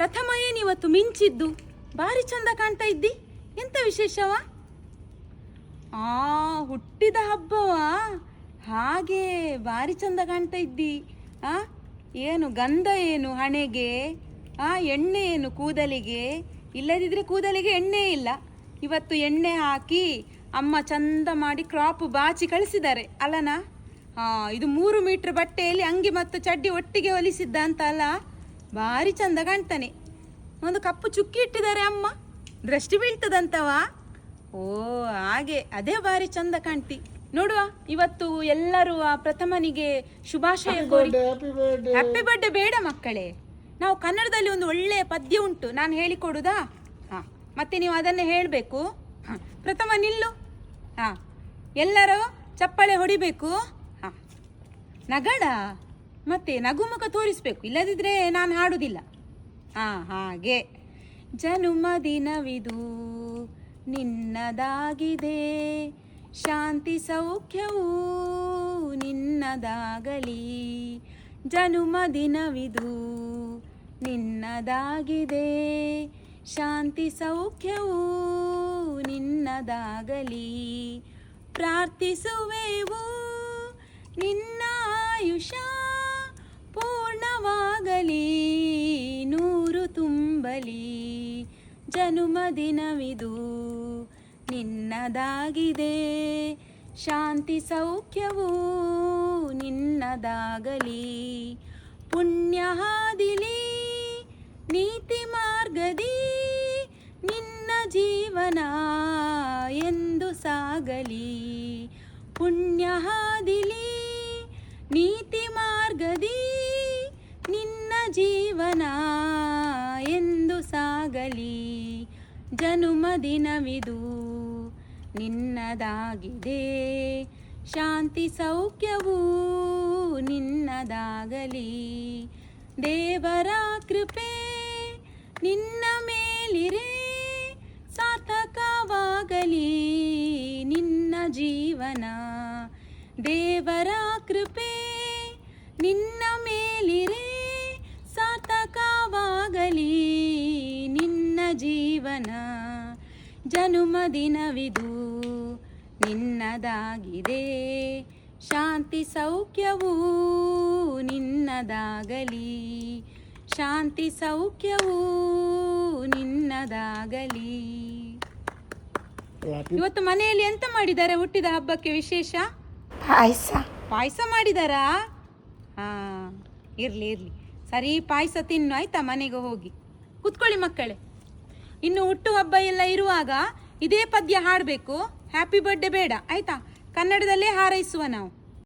ಪ್ರಥಮ ಏನಿವತ್ತು ಮಿಂಚಿದ್ದು. ಭಾರಿ ಚಂದ ಕಾಣ್ತಾ ಇದ್ದಿ. ಎಂತ ವಿಶೇಷವ? ಆ, ಹುಟ್ಟಿದ ಹಬ್ಬವಾ? ಹಾಗೆ ಭಾರಿ ಚಂದ ಕಾಣ್ತಾ ಇದ್ದಿ. ಆ, ಏನು ಗಂಧ ಏನು ಹಣೆಗೆ? ಆ, ಎಣ್ಣೆ ಏನು ಕೂದಲಿಗೆ? ಇಲ್ಲದಿದ್ರೆ ಕೂದಲಿಗೆ ಎಣ್ಣೆ ಇಲ್ಲ. ಇವತ್ತು ಎಣ್ಣೆ ಹಾಕಿ ಅಮ್ಮ ಚಂದ ಮಾಡಿ ಕ್ರಾಪ್ ಬಾಚಿ ಕಳಿಸಿದ್ದಾರೆ. ಅಲ್ಲನಾ? ಹಾ ಇದು ಮೂರು ಮೀಟರ್ ಬಟ್ಟೆಯಲ್ಲಿ ಅಂಗಿ ಮತ್ತು ಚಡ್ಡಿ ಒಟ್ಟಿಗೆ ಹೊಲಿಸಿದ್ದ ಅಂತ ಅಲ್ಲ? ಭಾರಿ ಚಂದ ಕಾಣ್ತಾನೆ. ಒಂದು ಕಪ್ಪು ಚುಕ್ಕಿ ಇಟ್ಟಿದ್ದಾರೆ ಅಮ್ಮ. ದೃಷ್ಟಿ ಬೀಳ್ತದಂತವಾ? ಓ ಹಾಗೆ. ಅದೇ ಭಾರಿ ಚಂದ ಕಾಣ್ತಿ. ನೋಡುವ ಇವತ್ತು ಎಲ್ಲರೂ ಆ ಪ್ರಥಮನಿಗೆ ಶುಭಾಶಯ ಕೋರಿ ಹ್ಯಾಪಿ ಬರ್ಡೇ ಬೇಡ ಮಕ್ಕಳೇ. ನಾವು ಕನ್ನಡದಲ್ಲಿ ಒಂದು ಒಳ್ಳೆಯ ಪದ್ಯ ಉಂಟು. ನಾನು ಹೇಳಿಕೊಡುದಾ? ಹಾ. ಮತ್ತೆ ನೀವು ಅದನ್ನೇ ಹೇಳಬೇಕು. ಹಾ. ಪ್ರಥಮ ನಿಲ್ಲು. ಹಾ. ಎಲ್ಲರೂ ಚಪ್ಪಳೆ ಹೊಡಿಬೇಕು. ಹಾ. ನಗಡ. ಮತ್ತೆ ನಗುಮುಖ ತೋರಿಸ್ಬೇಕು, ಇಲ್ಲದಿದ್ರೆ ನಾನು ಹಾಡುದಿಲ್ಲ. ಹಾ ಹಾಗೆ. ಜನುಮದಿನವಿದು ನಿನ್ನದಾಗಿದೆ. ಶಾಂತಿ ಸೌಖ್ಯವೂ ನಿನ್ನದಾಗಲಿ. ಜನುಮದಿನವಿದು ನಿನ್ನದಾಗಿದೆ. ಶಾಂತಿ ಸೌಖ್ಯವೂ ನಿನ್ನದಾಗಲಿ. ಪ್ರಾರ್ಥಿಸುವೆವು ನಿನ್ನ ಆಯುಷ. ಜನುಮದಿನವಿದು ನಿನ್ನದಾಗಿದೆ ಶಾಂತಿ ಸೌಖ್ಯವು ನಿನ್ನದಾಗಲಿ. ಪುಣ್ಯ ಹಾದಿಲಿ ನೀತಿ ಮಾರ್ಗದಿ ನಿನ್ನ ಜೀವನ ಎಂದು ಸಾಗಲಿ. ಪುಣ್ಯ ಹಾದಿಲಿ ನೀತಿ ಮಾರ್ಗದಿ ನಿನ್ನ ಜೀವನ ಎಂದು ಸಾಗಲಿ. ಜನುಮದಿನವಿದು ನಿನ್ನದಾಗಿದೆ. ಶಾಂತಿ ಸೌಖ್ಯವೂ ನಿನ್ನದಾಗಲಿ. ದೇವರ ಕೃಪೆ ನಿನ್ನ ಮೇಲಿರೆ ಸಾತಕವಾಗಲಿ ನಿನ್ನ ಜೀವನ ದೇವರ ಕೃಪೆ ನಿನ್ನ ಮೇಲಿರೆ ಜೀವನ ಜನುಮದಿನವಿದು ನಿನ್ನದಾಗಿದೆ. ಶಾಂತಿ ಸೌಖ್ಯವೂ ನಿನ್ನದಾಗಲಿ. ಶಾಂತಿ ಸೌಖ್ಯವೂ ನಿನ್ನದಾಗಲಿ. ಇವತ್ತು ಮನೆಯಲ್ಲಿ ಎಂತ ಮಾಡಿದ್ದಾರೆ ಹುಟ್ಟಿದ ಹಬ್ಬಕ್ಕೆ ವಿಶೇಷ? ಪಾಯಸ. ಪಾಯಸ ಮಾಡಿದಾರಾ? ಹಾ ಇರ್ಲಿ ಇರ್ಲಿ. ಸರಿ ಪಾಯಸ ತಿನ್ನು ಆಯ್ತಾ ಮನೆಗೆ ಹೋಗಿ? ಕುತ್ಕೊಳ್ಳಿ ಮಕ್ಕಳೇ. ಇನ್ನು ಹುಟ್ಟು ಹಬ್ಬ ಎಲ್ಲ ಇರುವಾಗ ಇದೇ ಪದ್ಯ ಹಾಡಬೇಕು. ಹ್ಯಾಪಿ ಬರ್ಡೇ ಬೇಡ. ಆಯ್ತಾ? ಕನ್ನಡದಲ್ಲೇ ಹಾರೈಸುವ ನಾವು.